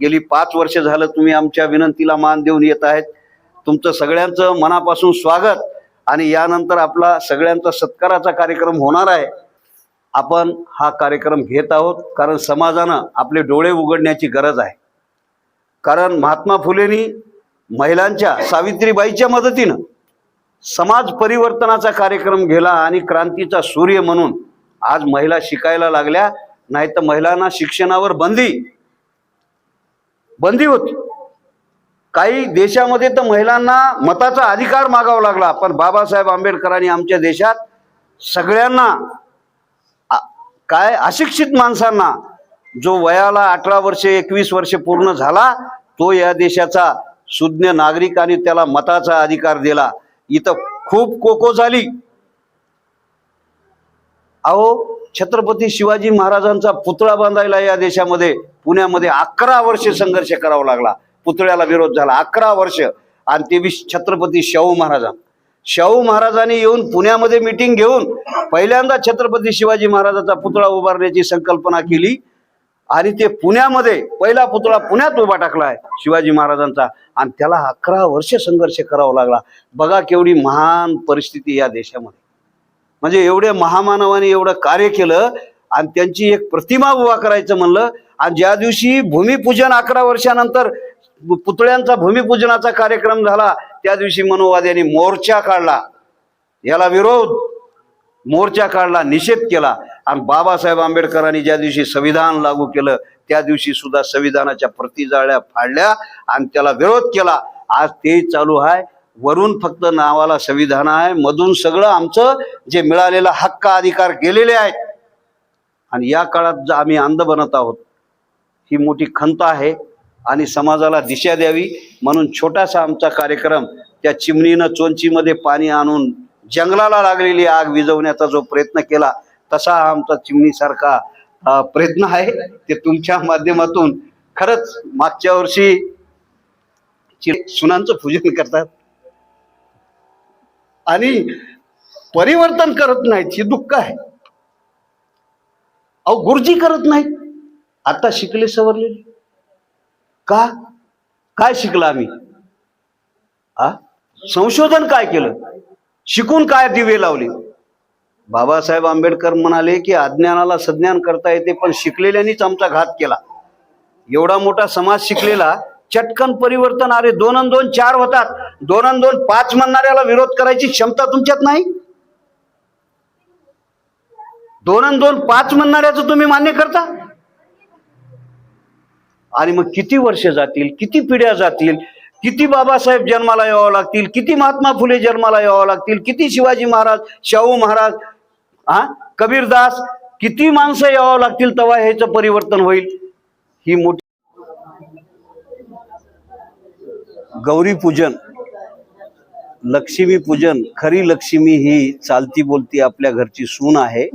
गेली पाच वर्ष झालं तुम्ही आमच्या विनंतीला मान देऊन येत आहेत. तुमचं सगळ्यांचं मनापासून स्वागत आणि यानंतर आपला सगळ्यांचा सत्काराचा कार्यक्रम होणार आहे. आपण हा कार्यक्रम घेत आहोत कारण समाजानं आपले डोळे उघडण्याची गरज आहे. कारण महात्मा फुलेंनी महिलांच्या सावित्रीबाईच्या मदतीनं समाज परिवर्तनाचा कार्यक्रम गेला आणि क्रांतीचा सूर्य म्हणून आज महिला शिकायला लागल्या. नाही तर महिलांना शिक्षणावर बंदी बंदी होती. काही देशामध्ये तर महिलांना मताचा अधिकार मागावा लागला पण बाबासाहेब आंबेडकरांनी आमच्या देशात सगळ्यांना काय अशिक्षित माणसांना जो वयाला अठरा वर्षे एकवीस वर्षे पूर्ण झाला तो या देशाचा सुज्ञ नागरिक आणि त्याला मताचा अधिकार दिला. इथं खूप कोको झाली. अहो छत्रपती शिवाजी महाराजांचा पुतळा बांधायला या देशामध्ये पुण्यामध्ये अकरा वर्ष संघर्ष करावा लागला. पुतळ्याला विरोध झाला. अकरा वर्ष. आणि ते बी छत्रपती शाहू महाराजां. शाहू महाराजांनी येऊन पुण्यामध्ये मिटिंग घेऊन पहिल्यांदा छत्रपती शिवाजी महाराजाचा पुतळा उभारण्याची संकल्पना केली. आणि ते पुण्यामध्ये पहिला पुतळा पुण्यात उभा टाकलाय शिवाजी महाराजांचा. आणि त्याला अकरा वर्ष संघर्ष करावा लागला. बघा केवढी महान परिस्थिती या देशामध्ये. म्हणजे एवढे महामानवाने एवढं कार्य केलं आणि त्यांची एक प्रतिमा उभा करायचं म्हणलं. आणि ज्या दिवशी भूमिपूजन अकरा वर्षानंतर पुतळ्यांचा भूमिपूजनाचा कार्यक्रम झाला त्या दिवशी मनोवाद्यांनी मोर्चा काढला. याला विरोध. मोर्चा काढला निषेध केला. आणि बाबासाहेब आंबेडकरांनी ज्या दिवशी संविधान लागू केलं त्या दिवशी सुद्धा संविधानाच्या प्रतिजाळ्या फाडल्या आणि त्याला विरोध केला. आज ते चालू आहे. वरून फक्त नावाला संविधान आहे मधून सगळं आमचं जे मिळालेला हक्क अधिकार गेलेले आहेत. आणि या काळात जर आम्ही अंध बनत आहोत. ही मोठी खंत आहे आणि समाजाला दिशा द्यावी म्हणून छोटासा आमचा कार्यक्रम त्या चिमणीनं चोंचीमध्ये पाणी आणून जंगलाला लागलेली आग विझवण्याचा जो प्रयत्न केला तसा हा आमचा चिमणीसारखा प्रयत्न आहे. ते तुमच्या माध्यमातून खरंच मागच्या वर्षी सुनांचं पूजन करतात. आणि परिवर्तन करत नाहीत ही दुःख आहे. अहो गुरुजी करत नाहीत. आता शिकले सवरलेले. का? काय शिकलं आम्ही? आ? संशोधन काय केलं? शिकून काय दिवे लावले? बाबासाहेब आंबेडकर म्हणाले की अज्ञानाला सज्ञान करता येते पण शिकलेल्यांनीच आमचा घात केला. एवढा मोठा समाज शिकलेला चटकन परिवर्तन अरे दोन दोन चार होतात. दोन अन दोन पाच म्हणणाऱ्याला विरोध करायची क्षमता तुमच्यात नाही? दोन अन दोन पाच म्हणणाऱ्याचं तुम्ही मान्य करता? आणि मग किती वर्ष जातील किती पिढ्या जातील किती बाबासाहेब जन्माला यावं लागतील किती महात्मा फुले जन्माला यावं लागतील किती शिवाजी महाराज शाहू महाराज हा कबीरदास किती माणसं यावं लागतील तेव्हा ह्याचं परिवर्तन होईल? ही मोठी गौरी पूजन. लक्ष्मी पूजन खरी लक्ष्मी ही चालती बोलती आपल्या घरची सून आहे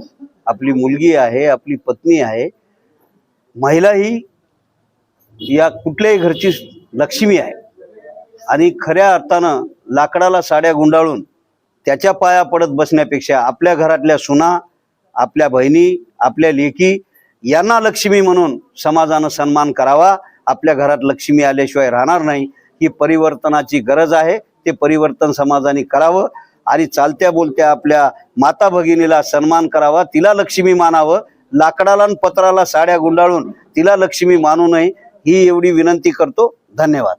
आपली मुलगी आहे आपली पत्नी आहे. महिला ही या कुठल्याही घरची लक्ष्मी आहे. आणि खऱ्या अर्थानं लाकडाला साड्या गुंडाळून त्याच्या पाया पडत बसण्यापेक्षा आपल्या घरातल्या सुना आपल्या बहिणी आपल्या लेकी यांना लक्ष्मी म्हणून समाजानं सन्मान करावा. आपल्या घरात लक्ष्मी आल्याशिवाय राहणार नाही. ही परिवर्तनाची गरज आहे. ते परिवर्तन समाजाने करावं आणि चालत्या बोलत्या आपल्या माता भगिनीला सन्मान करावा तिला लक्ष्मी मानावं लाकडाला आणि पत्राला साड्या गुंडाळून तिला लक्ष्मी मानू नये ही एवढी विनंती करतो. धन्यवाद.